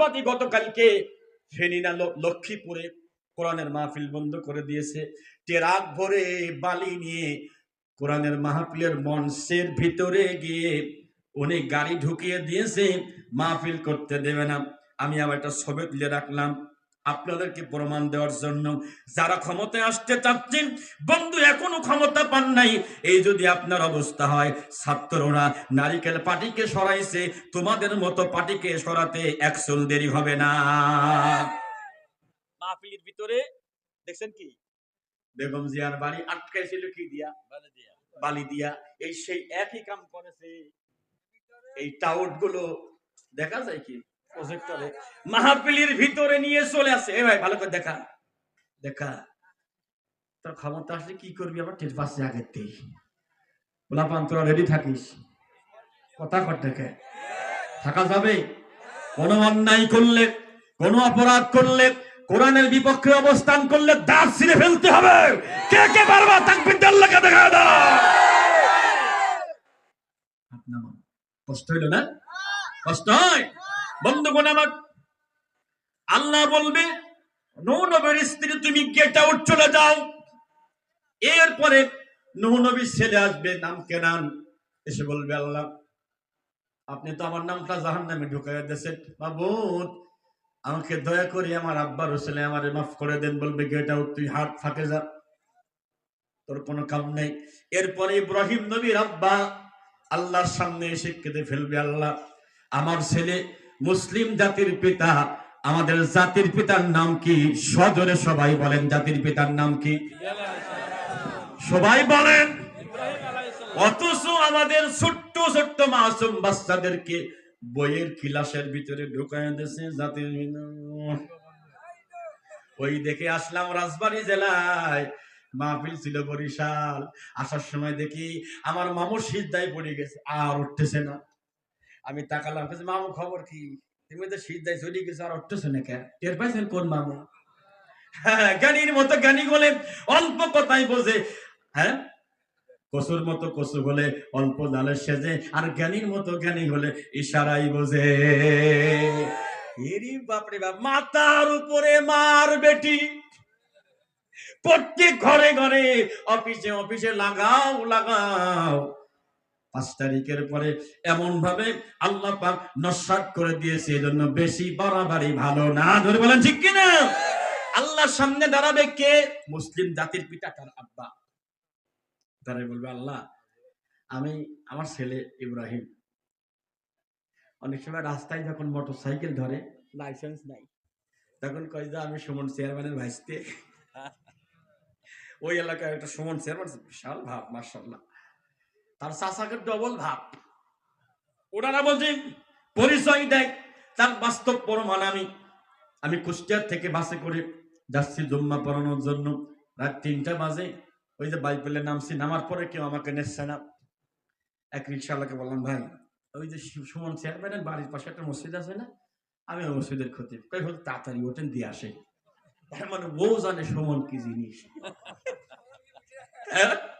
সন্ত্রাসবাদী গতকালকে ফেনিনা লক্ষ্মীপুরে কোরআনের মাহফিল বন্ধ করে দিয়েছে। টেরাক ভরে বালি নিয়ে কোরআনের মাহফিলের মঞ্চের ভিতরে গিয়ে উনি গাড়ি ঢুকিয়ে দিয়েছে, মাহফিল করতে দেবে না। আমি আবার একটা ছবি তুলে রাখলাম। আপনাদেরকে প্রমাণ দেওয়ার জন্য যারা ক্ষমতায় আসতে চাচ্ছেন বন্ধু এখনও ক্ষমতা পান নাই। এই যদি আপনার অবস্থা হয় ছাত্ররা নারিকেল পার্টিকে সরাইছে তোমাদের মতো পার্টিকে সরাতে একচল দেরি হবে না। মাহফিলের ভিতরে দেখছেন কি? বেগম জিয়ার বাড়ি আটকাইছিল কি দিয়া? বালি দিয়া। এই সেই একই কাম করেছে। এই টাউটগুলো দেখা যায় কি? প্রজেক্টরে মাহফিলের ভিতরে নিয়ে চলে আসে। এ ভাই, ভালো করে দেখা। দেখা। তোর ক্ষমতা আসলে কি করবি আবার? টের পাশে আগের থেকে গোলাপান তোরা রেডি থাকিস? কথা কর দেখে। থাকা যাবে? কোনো অন্যায় করলে, কোনো অপরাধ করলে, কোরআনের বিপক্ষে অবস্থান করলে দাঁত ছিঁড়ে ফেলতে হবে। কে কে পারবা তাকবির আল্লাহকে দেখা দাও। কষ্ট হইল না? কষ্ট হয়? বন্ধুগণ আমার, আল্লাহ বলবে নৌ নবীর স্ত্রী তুমি গেট আউট চলে যাও। এরপরে নৌ নবীর ছেলে আসবে, নাম কেনান? এসে বলবে, আল্লাহ, আপনি তো আমার নামটা জাহান নামে ঢুকাই দিয়েছেন। বাবু আমাকে দয়া করে আমার আব্বার হোসেনে আমার মাফ করে দেন, বলবে গেট আউট তুই হাত ফাঁকে যা। তোর কোনো কাম নেই। এরপরে ইব্রাহিম নবীর আব্বা, আল্লাহর সামনে এসে কেঁদে ফেলবে, আল্লাহ, আমার ছেলে মুসলিম জাতির পিতা, আমাদের জাতির পিতার নাম কি? সজরে সবাই বলেন, জাতির পিতার নাম কি? সবাই বলেন। অথচ আমাদের ছোট্ট ছোট্ট মাসুম বাচ্চাদেরকে বইয়ের কিলাসের ভিতরে ঢুকায় দিয়েছে জাতির। ওই দেখে আসলাম রাজবাড়ি জেলায়। মাহফিল ছিল বরিশাল। আসার সময় দেখি আমার মামু সিদ্ধায় পড়ে গেছে, আর উঠতেছে না। আমি তাকালাম কাছে মামু, খবর কি? তুমি তো শীত সিদ্ধায় চলে গেছো, আর উঠতেছে না কে টের পাইছেন কোন মামু? হ্যাঁ জ্ঞানীর মতো জ্ঞানী বলে অল্প কথাই বোঝে। হ্যাঁ? কসুর মতো কসু হলে অল্প জালে সেজে, আর জ্ঞানীর মতো জ্ঞানী হলে ইশারাই বোঝে। এরি বাপরে বাপ, মাথার উপরে মার বেটি। প্রত্যেক ঘরে ঘরে অফিসে অফিসে লাগাও লাগাও। পাঁচ তারিখের পরে এমন ভাবে আল্লাহ পাক নস্বাত করে দিয়েছে এজন্য বেশি বাড়াবাড়ি ভালো না। ধরে বলেন ঠিক কিনা? আল্লাহর সামনে দাঁড়াবে কে? মুসলিম জাতির পিতা তার আব্বা। তারা বলবে আল্লাহ আমি আমার ছেলে ইব্রাহিম। অনেক সময় রাস্তায় যখন মোটর সাইকেল ধরে লাইসেন্স নাই। তখন কয় যে আমি সুমন চেয়ারম্যানের ভাইসতে। ওই এলাকায় একটা সুমন চেয়ারম্যান বিশাল ভাব মার্শাল্লাহ তার চাষাকে ডবল ভাব। ওনারা বলছে পরিচয় দেয় তার বাস্তব প্রমাণ আমি। আমি কুষ্টিয়ার থেকে বাসে করে যাচ্ছি জম্মা পড়ানোর জন্য। রাত তিনটা বাজে। ওই যে বাইপেলে নামছি নামার পরে কেউ আমাকে নেচ্ছে না। এক রিক্সাওয়ালাকে বললাম ভাই ওই যে সুমন চেয়ারম্যানের বাড়ির পাশে একটা মসজিদ আছে না? আমি ওই মসজিদের ক্ষতি। কই হল তাড়াতাড়ি ওঠেন দিয়ে আসে তার মানে ও জানে সুমন কি জিনিস। হ্যাঁ?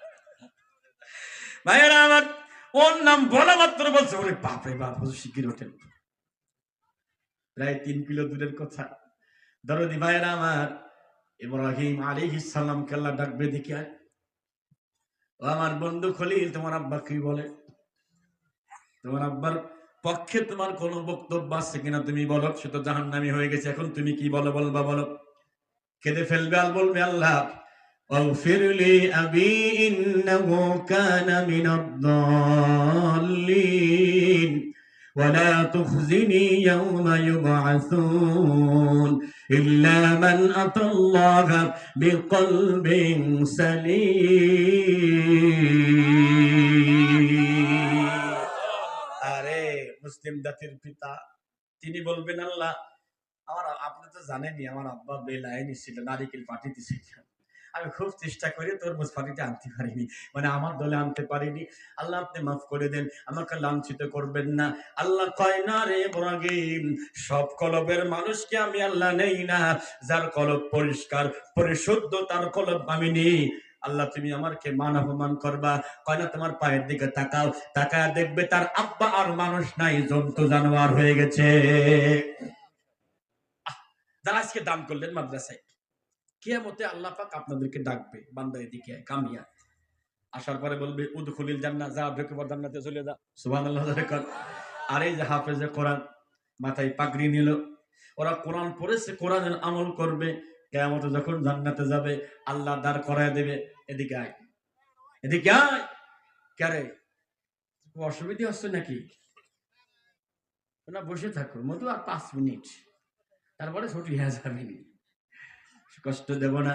ভাইয়েরা আমার ওর নাম বলা মাত্র বলছে। ওরে বাপরে বাপ, হুজুর শিগগির ওঠেন। প্রায় তিন কিলো দূরের কথা। দরদি ভাইয়েরা আমার ইব্রাহিম আলাইহিস সালাম আল্লাহ ডাকবে দেখি ও আমার বন্ধু খলিল, তোমার আব্বা কি বলে? তোমার আব্বার পক্ষে তোমার কোনো বক্তব্য আছে কিনা তুমি বলো। সে তো জাহান্নামী হয়ে গেছে, এখন তুমি কি বলো বলবা বলো। কেঁদে ফেলবে আর বলবে আল্লাহ। واغفر لي أبي إنه كان من الضالين ولا تخزني يوم يبعثون إلا من أتى الله بقلب سليم আরে মুসলিম জাতির পিতা তিনি বলবেন আল্লাহ আমার আপনি তো জানেনই আমার আব্বা বেলাইনি ছিল নারিকেল পাঠিয়ে ছিল আমি খুব চেষ্টা করি তরমুজ পাটিটা আনতে পারিনি। মানে আমার দলে আনতে পারিনি। আল্লাহ আপনি মাফ করে দেন, আমাকে লাঞ্ছিত করবেন না। আল্লাহ কয়, না রে ইব্রাহিম সব কলবের মানুষকে আমি আল্লাহ নেই না। যার কলব পরিষ্কার, পরিশুদ্ধ, তার কলব আমি নেই। আল্লাহ তুমি আমাকে মান অপমান করবা। কয় না, তোমার পায়ের দিকে তাকাও। তাকায় দেখবে তার আব্বা আর মানুষ নাই, জন্তু, জানোয়ার হয়ে গেছে। যারা আজকে দান করলেন মাদ্রাসায় কিয়ামতে আল্লাহ পাক আপনাদেরকে ডাকবে, বান্দা এদিকে কামিয়া আসার পরে বলবে, উদখুলিল জান্নাত, যা ঢুকে পর জান্নাতে চলে যা। সুবহানাল্লাহ কর। আর যে হাফেজে কোরআন, মাথায় পাগড়ি নিল। ওরা কোরআন পড়েছে, কোরআনের আমল করবে। কেয়ামতে যখন জান্নাতে যাবে, আল্লাহ দাঁড় করায় দেবে। এদিকে আয়। এদিকে আয়। ক্যারে অসুবিধা হচ্ছে নাকি? না, বসে থাকো। মধু আর পাঁচ মিনিট। তারপরে ছুটি হয়ে যাবে। কষ্ট দেব না।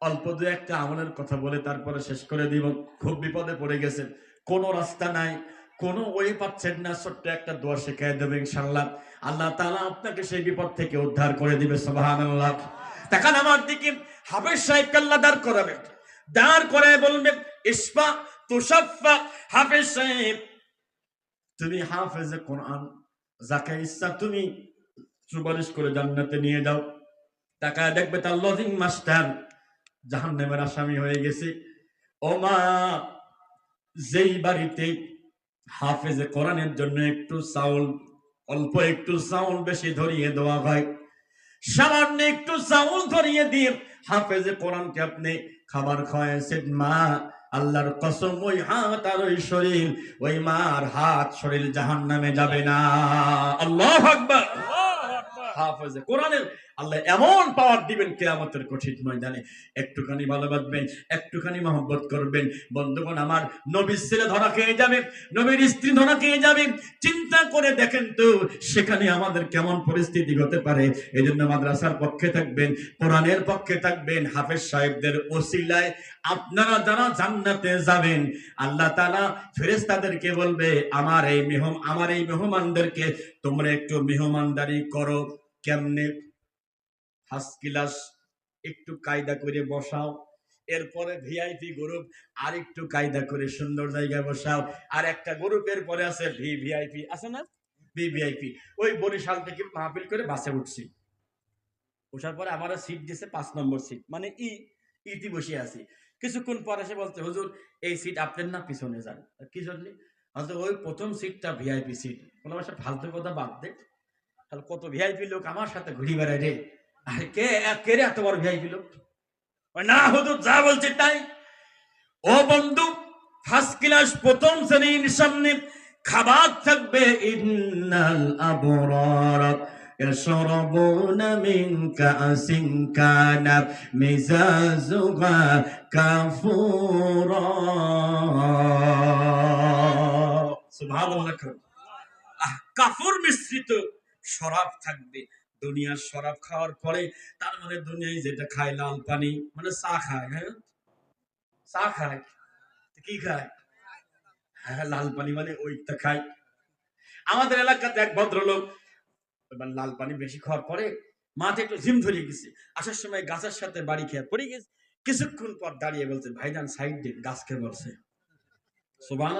অল্প দু একটা আমলের কথা বলে তারপরে শেষ করে দিব। খুব বিপদে পড়ে গেছে। কোনো রাস্তা নাই, কোনো ওই পাচ্ছেন না, ছোট্ট একটা দোয়া শেখায় দেবে ইনশাল্লাহ আল্লাহ তাআলা আপনাকে সেই বিপদ থেকে উদ্ধার করে দিবে, সুবহানাল্লাহ। তাকান আমার দিকে হাফেজ সাহেব কাল্লা দাঁড় করাবে। দাঁড় করে বলবে, ইসফা তুষাফা হাফেজ সাহেব। তুমি হাফেজে কোরআন, যাকে ইচ্ছা তুমি সুপারিশ করে জান্নাতে নিয়ে যাও। তাকায় দেখবে তার লজিং মাস্টার। জাহান্নামের আসামি হয়ে গেছে। ও মা যেই বাড়িতে হাফেজে কোরআনের জন্য একটু চাউল অল্প একটু চাউল বেশি ধরিয়ে দেওয়া হয় সামান্য একটু চাউল ধরিয়ে দিয়ে হাফেজে কোরআনকে আপনি খাবার খাওয়াইছেন মা আল্লাহর কসম ওই হাত আর ওই শরীর ওই মার হাত শরীর জাহান নামে যাবে না। আল্লাহ আকবার। হাফেজে কোরআনের আল্লাহ এমন পাওয়ার দিবেন কেয়ামতের কঠিন ময়দানে। একটুখানি ভালোবাসবেন একটুখানি মহব্বত করবেন। বন্ধুগণ, আমার নবীর ছেলে ধরা খেয়ে যাবে, নবীর স্ত্রী ধরা খেয়ে যাবে। চিন্তা করে দেখেন তো, সেখানে আমাদের কেমন পরিস্থিতি হতে পারে। এই জন্য মাদ্রাসার পক্ষে থাকবেন, কোরআনের পক্ষে থাকবেন, হাফেজ সাহেবদের ওসিলায় আপনারা যারা জান্নাতে যাবেন, আল্লাহ তাআলা ফেরেশতাদেরকে বলবে, আমার এই মেহম, আমার এই মেহমানদেরকে তোমরা একটু মেহমানদারি করো কেমনে? ফার্স্ট ক্লাস, একটু কায়দা করে বসাও। এরপরে ভিআইপি গ্রুপ, আর একটু কায়দা করে সুন্দর জায়গায় বসাও। আর একটা গ্রুপের পরে আছে ভি, ভিআইপি, আছে না? V, VIP. ওই বরিশাল থেকে মাহফিল করে বাসে উঠছি। ওঠার পরে আমার সিট দিয়েছে পাঁচ নম্বর সিট মানে ই, ইতি বসে আছি। কিছুক্ষণ পর এসে বলতে হুজুর, এই সিট আপনার না পিছনে যান। কি জন্য? হয়তো ওই প্রথম সিটটা ভিআইপি সিট কোনো বাসা ফালতু কথা বাদ দে। তাহলে কত ভিআইপি লোক আমার সাথে ঘুরি বেড়ায় রে? কে কে রে এত বড় ভিআইপি লোক ওই না হুজুর যা বলছে তাই ও বন্ধু ফার্স্ট ক্লাস প্রথম শ্রেণীর সামনে খাবার থাকবে ইন্নাল আবরার يشربون من كأس كان مزاجها كافورا سبحان الله আহ কাফুর মিশ্রিত শরাব থাকবে দুনিয়ার শরাব খাওয়ার পরে তার মানে দুনিয়ায় যেটা খায় লাল পানি মানে চা খায় হ্যাঁ? চা খায়। কি খায়? হ্যাঁ লাল পানি মানে ওইটা খায়। আমাদের এলাকাতে এক ভদ্রলোক, এবার লাল পানি বেশি খাওয়ার পরে মাঠে একটু ঝিম ধরে গেছে। আসার সময় গাছের সাথে বাড়ি খেয়ে পড়ে গেছে। কিছুক্ষণ পর দাঁড়িয়ে বলছে, ভাইজান, সাইড দিন গাছকে বলছে সুবাহ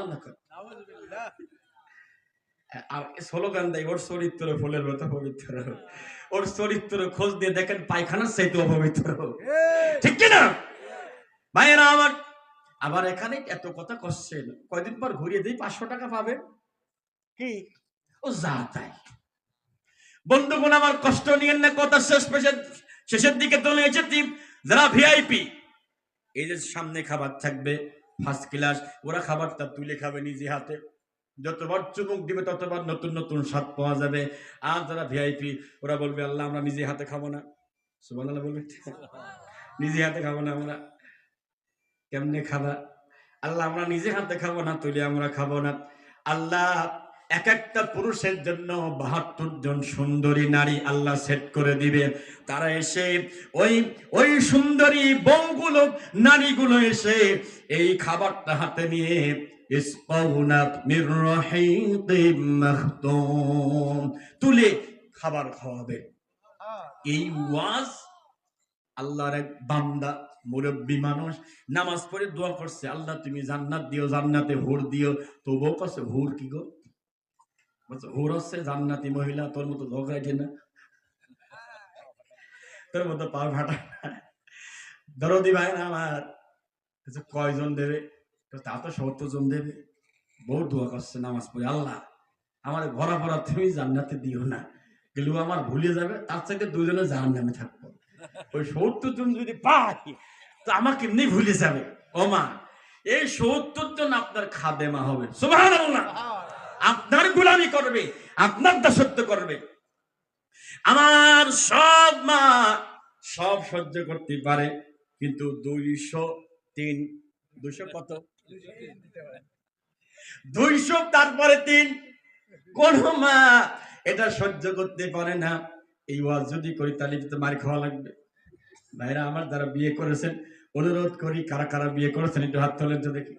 স্লোগান দেয় ওর চরিত্র ফুলের মতো পবিত্র। ওর চরিত্র খোঁজ দিয়ে দেখেন পায়খানার চাইতে অপবিত্র ঠিক কিনা? ভাইয়েরা আমার আবার এখানে এত কথা করছেন কয়দিন পর ঘুরিয়ে দিই পাঁচশো টাকা পাবেন কি? ও যা তাই। বন্ধুগণ আমার কষ্ট নিয়েন না কথা শেষ শেষের দিকে চলে এসেছি। যারা ভিআইপি এই যে সামনে খাবার থাকবে ফার্স্ট ক্লাস ওরা খাবারটা তুলে খাবে নিজে হাতে। যতবার চুমুক দিবে, ততবার নতুন নতুন স্বাদ পাওয়া যাবে। আর যারা ভিআইপি ওরা বলবে, আল্লাহ, আমরা নিজে হাতে খাব না। সুবান বলবে। নিজে হাতে খাব না আমরা। কেমনে খাবা? আল্লাহ, আমরা নিজে হাতে খাব না, তুলে আমরা খাব না। আল্লাহ, এক একটা পুরুষের জন্য বাহাত্তর জন সুন্দরী নারী আল্লাহ সেট করে দিবে। তারা এসে ওই ওই সুন্দরী বউগুলো, নারীগুলো এসে এই খাবারটা হাতে নিয়ে ইসকাউনা মির রহিকিম মাখতুম। তুলে খাবার খাওয়াবে। এই ওয়াজ আল্লাহর এক বান্দা, মুরব্বী মানুষ, নামাজ পড়ে দোয়া করছে, আল্লাহ, তুমি জান্নাত দিও, জান্নাতে হুর দিও। তবুও কাছে হুর কি গো? হুর হচ্ছে জান্নাতি মহিলা, তোর মতো ঝগড়াইছে না। তোর মতো পা ফাটা দরদি ভাই না আমার কয়জন দেবে? তো তা সত্তর জন দেবে বহু দোয়া করছে নামাজ পড়ে। আল্লাহ, আমার ভরা ভরা তুমি জান্নাতে দিও না। গেলেও আমার ভুলে যাবে, তার দুজনে জাহান নামে থাকব। ওই সত্তর জন যদি পাই তো আমাকে এমনি ভুলে যাবে? মা, এই সত্তর জন আপনার খাদেমা হবে। সুবহানাল্লাহ। আপনার গোলামি করবে, আপনার দাসত্ব করবে। আমার সব মা সব সহ্য করতে পারে, কিন্তু দুইশো তিন, দুইশো কত? দুইশো তারপরে তিন। কোন মা এটা সহ্য করতে পারে না। এই ওয়াজ যদি করি তাহলে খাওয়া লাগবে। ভাইরা আমার যারা বিয়ে করেছেন, অনুরোধ করি কারা কারা বিয়ে করেছেন একটু হাত তোলেন তো দেখি।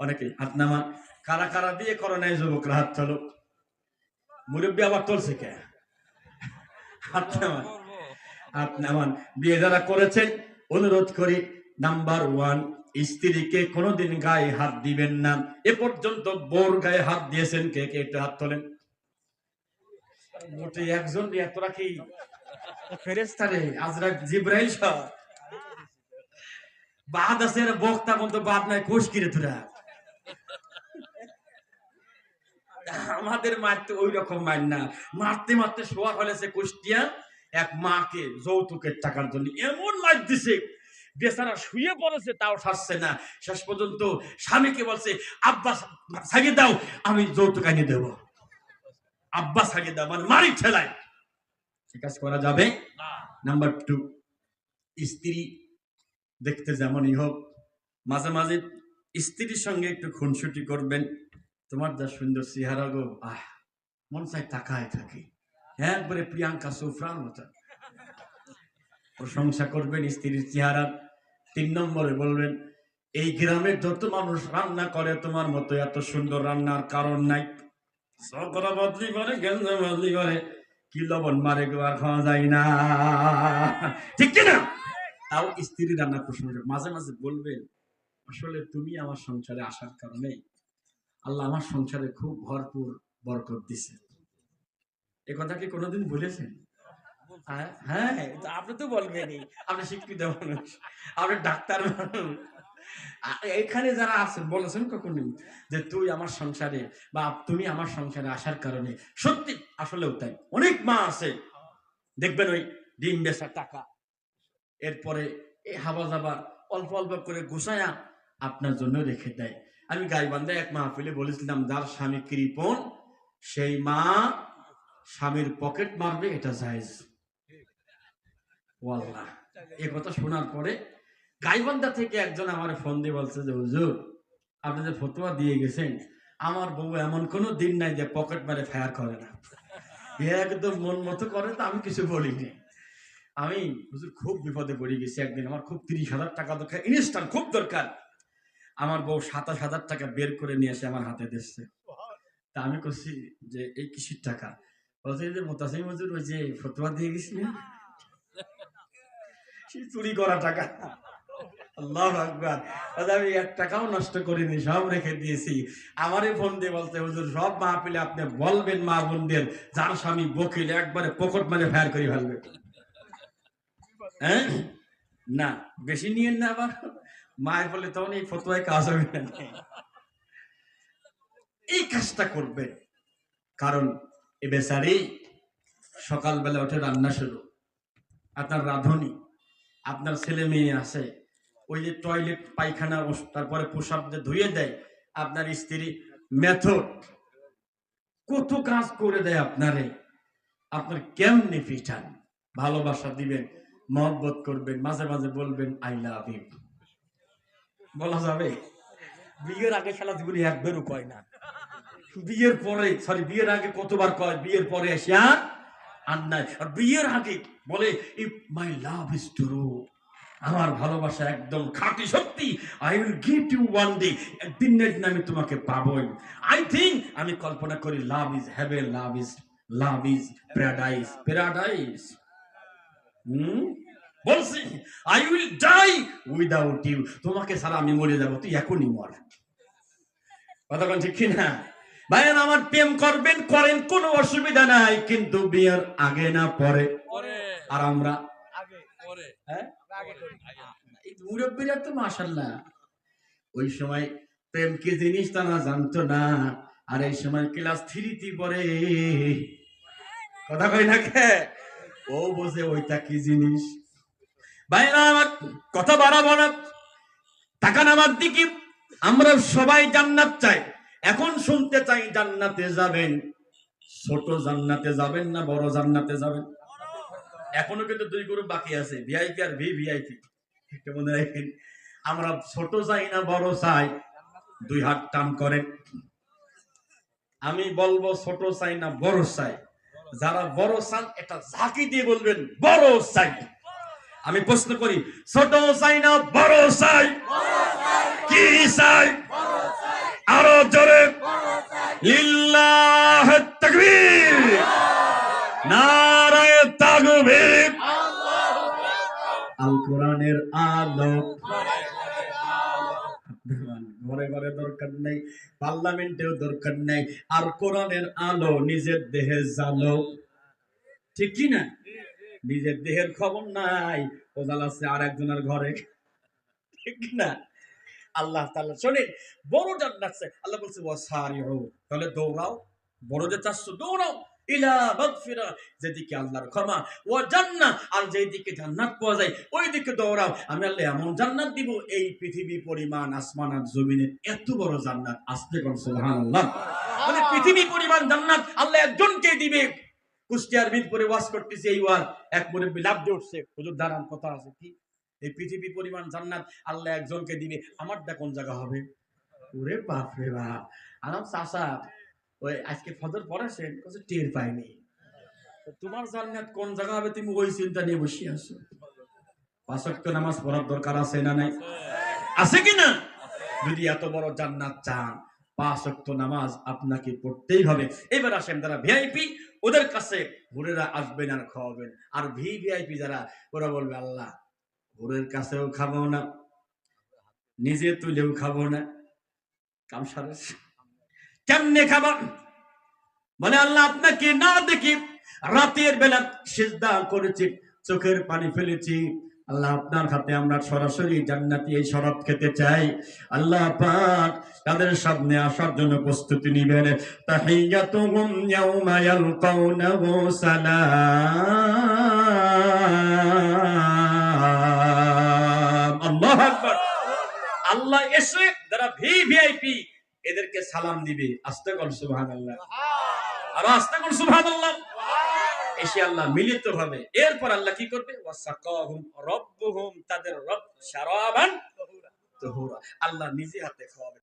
অনেকে হাত নামা কারা কারা বিয়ে করে নাই যুবকরা, হাত তোলো। মুরব্বী আবার তুলছে কে? হাত নামান। হাত নামান। বিয়ে যারা করেছেন, অনুরোধ করি, নাম্বার ওয়ান স্ত্রীকে কোনোদিন গায়ে হাত দিবেন না। এ পর্যন্ত বোর গায়ে হাত দিয়েছেন কে? কে হাত তোলেন। মোটে একজন এতটা কি ফেরেস্তারে জিব্রাইল বক্তা বলতো বাদ নাই, কোষ কিরে তোরা? আমাদের মারতে ওই রকম মার না। মারতে মারতে শোয়া ফেলেছে কুষ্টিয়া এক মাকে যৌতুকের টাকার জন্য এমন মার দিছে বেচারা শুয়ে পড়েছে তাও সারছে না। শেষ পর্যন্ত স্বামীকে বলছে আব্বা সাগে দাও আমি যৌতুক আনি দেব। আব্বা সাগে দাও মানে মারি ঠেলায়। সে কাজ করা যাবে? নাম্বার টু স্ত্রী দেখতে যেমনই হোক মাঝে মাঝে স্ত্রীর সঙ্গে একটু খুনসুটি করবেন। তোমার যা সুন্দর চেহারা গো আহ মন চাই তাকায় থাকে। একবারে প্রিয়াঙ্কা চোপড়ার মতো। প্রশংসা করবেন স্ত্রীর চেহারা তিন নম্বরে বলবেন, এই গ্রামের যত মানুষ রান্না করে, তোমার মতো এত সুন্দর রান্নার কারণ নাই। সকরা বদলি করে, গেঞ্জা বদলি করে, কি লবণ মারে আর খাওয়া যায় না। ঠিক কিনা তাও স্ত্রী রান্না প্রশংসা মাঝে মাঝে বলবেন, আসলে তুমি আমার সংসারে আসার কারণে আল্লাহ আমার সংসারে খুব ভরপুর বরকত দিছে। এ কথা কি কোনোদিন ভুলেছেন হ্যাঁ হ্যাঁ? আপনি তো বলবেনই। আপনি শিক্ষিত মানুষ আপনি ডাক্তার মানুষ। এখানে যারা আছেন বলেছেন যে তুই আমার সংসারে বা তুমি আমার সংসারে আসার কারণে সত্যি আসলেও তাই। অনেক মা আছে দেখবেন ওই ডিম টাকা। এরপরে এই হাবা যাবা অল্প অল্প করে গুছায়া আপনার জন্য রেখে দেয়। আমি গাইবান্ধা এক মাহফিলে বলেছিলাম যার স্বামী কৃপণ সেই মা স্বামীর পকেট মারবে এটা জায়েজ। ওয়াল্লাহ এ কথা শোনার পরে গাইবান্ধা থেকে একজন আমার ফোন দিয়ে বলছে যে, হুজুর, আপনি যে ফতোয়া দিয়ে গেছেন, আমার বউ এমন কোনো দিন নাই যে পকেট মারে ফায়ার করে না। একদম মন মতো করে তো আমি কিছু বলিনি। আমি, হুজুর, খুব বিপদে পড়ে গেছি একদিন। আমার খুব তিরিশ হাজার টাকা দরকার ইনস্ট্যান্ট খুব দরকার। আমার বউ সাতাশ হাজার টাকা বের করে নিয়ে এসে আমার হাতে দিচ্ছে। তা আমি করছি যে, এই কিসির টাকা? বলছে যে মোতাসিম হুজুর, ওই যে ফতোয়া দিয়ে গেছিলেন চুরি করা টাকা? আল্লাহ আকবার। বলছে, আমি এক টাকাও নষ্ট করিনি সব রেখে দিয়েছি। আমারই ফোন দিয়ে বলতে হুজুর সব মাহফিলে আপনি বলবেন মা বোনদের যার স্বামী বকিল একবারে পকট মানে ফায়ার করে ফেলবে। হ্যাঁ? না বেশি নিয়েন না আবার। মায়ের বলে তখন এই ফতোয়ায় কাজ হবে না। এই কাজটা করবে। কারণ এ বেচারি সকালবেলা উঠে রান্না শুরু। আপনার রাঁধুনি। আপনার ছেলে মেয়ে আছে, ওই যে টয়লেট পায়খানা তারপরে পোশাক ধুয়ে দেয়, আপনার স্ত্রী মেথড কত কাজ করে দেয় আপনারে। আপনার কেমনি পিঠান ভালোবাসা দিবেন, মহব্বত করবেন, মাঝে মাঝে বলবেন আই লাভ ইউ বলা যাবে? বিয়ের আগে খেলা জীবনে একবারও কয় না। বিয়ের পরে সরি বিয়ের আগে কতবার কয়? বিয়ের পরে এসে আর আর নাই আর বিয়ের আগে বলে if my love is true আমার ভালোবাসা একদম খাঁটি সত্যি I will get you one day একদিন না একদিন আমি তোমাকে পাবই। আই থিঙ্ক আমি কল্পনা করি love is heaven love is love is paradise paradise hmm? বলছি I will die without you তোমাকে ছাড়া আমি মরে যাব, তুই এখনই মর। কতক্ষণ ঠিক কিনা? ভাইয়ের আমার প্রেম করবেন করেন কোনো অসুবিধা নাই কিন্তু বিয়ের আগে না পরে। পরে। আর আমরা? পরে। হ্যাঁ? আগে করি। এই মুরব্বীরা তো মাসাল্লাহ ওই সময় প্রেম কি জিনিস তারা জানতো না আর এই সময় ক্লাস থ্রিতে পড়ে। কথা কই না কে? ও বোঝে ওইটা কি জিনিস। ভাইরা আমার কথা বাড়াবো না। তাকান আমার দিকে। আমরা সবাই জান্নাত চাই। এখন শুনতে চাই, জান্নাতে যাবেন। ছোট জান্নাতে যাবেন না, বড় জান্নাতে যাবেন? এখনও কিন্তু দুই গ্রুপ বাকি আছে ভিআইপি আর ভি ভিআইপি মনে রাখেন আমরা ছোট চাই না, বড় চাই। দুই হাত টান করেন। আমি বলব, ছোট চাই না, বড় চাই। যারা বড় চান, এটা ঝাঁকি দিয়ে বলবেন, বড় চাই। আমি প্রশ্ন করি, ছোট চাই না, বড় চাই? কি চাই? আরও জোরে। আল। ঘরে ঘরে দরকার নেই, পার্লামেন্টেও দরকার নেই। আর আলো নিজের দেহে জালো। ঠিক কি না? নিজের দেহের খবর নাই। ও জ্বালাচ্ছে আর একজনের ঘরে। ঠিক না? আল্লাহ তাআলা শোনেন বড় জান্নাত চাই। আল্লাহ বলছে ওয়াসারিউ। তাহলে দৌড়াও। বড় যে চাচ্ছ দৌড়াও। ইলা মাগফিরা যেদিকে আল্লাহর ক্ষমা আর যেদিকে জান্নাত পাওয়া যায় ওই দিকে দৌড়াও। আমি আল্লাহ এমন জান্নাত দিব এই পৃথিবী পরিমাণ আসমান আর জমিনের এত বড় জান্নাত আসতে কোন সুবহানাল্লাহ। মানে পৃথিবী পরিমাণ জান্নাত আল্লাহ একজনকে দিবে। কুষ্টিয়ার মিরপুরে ওয়াজ করতেছে এই ওয়াজ। এক মুরব্বী লাভ দিয়ে উঠছে। হুজুর দাঁড়ান কথা আছে কি? এই পৃথিবী পরিমাণ জান্নাত আল্লাহ একজনকে দিবে। আমারটা কোন জায়গা হবে? ওরে বাপ। রে বাপ চাষা ওই আজকে ফজর পড়াছেন টের পাইনি তোমার জান্নাত কোন জায়গা হবে, তুমি ওই চিন্তা নিয়ে বসে আছো। নামাজ পড়ার দরকার আছে না নাই? আছে কি না? যদি এত বড় জান্নাত চান, পাঁচ ওয়াক্ত নামাজ আপনাকে পড়তেই হবে। এবার আসেন যারা ভিআইপি ওদের কাছে হুরেরা আসবেন আর খাওয়াবেন। আর ভি ভিআইপি যারা, ওরা বলবে, আল্লাহ হুরের কাছেও খাব না, নিজে তুলেও খাব না। কাম সারে। কেমনে খাবা? বলে আল্লাহ, আপনাকে না দেখি রাতের বেলা সিজদা করেছি, চোখের পানি ফেলেছি। আল্লাহ, আপনার হাতে আমরা সরাসরি জান্নাতি এই শরৎ খেতে চাই। আল্লাহ পাক তাদের সামনে আসার জন্য প্রস্তুতি নিবেন। তাহিয়াতুহুম ইয়াউমা ইয়ালকাউনাহু সালাম। আল্লাহ এসে যারা ভি ভিআইপি এদেরকে সালাম দিবে। আস্তে কর সুবহানাল্লাহ। আরও আস্তে কর সুবহানাল্লাহ। এসে আল্লাহ মিলিত হবে এরপর আল্লাহ কি করবে? ওয়াসাকাহুম রব্বুহুম তাদের রব সারাবান আল্লাহ নিজে হাতে খাওয়াবে।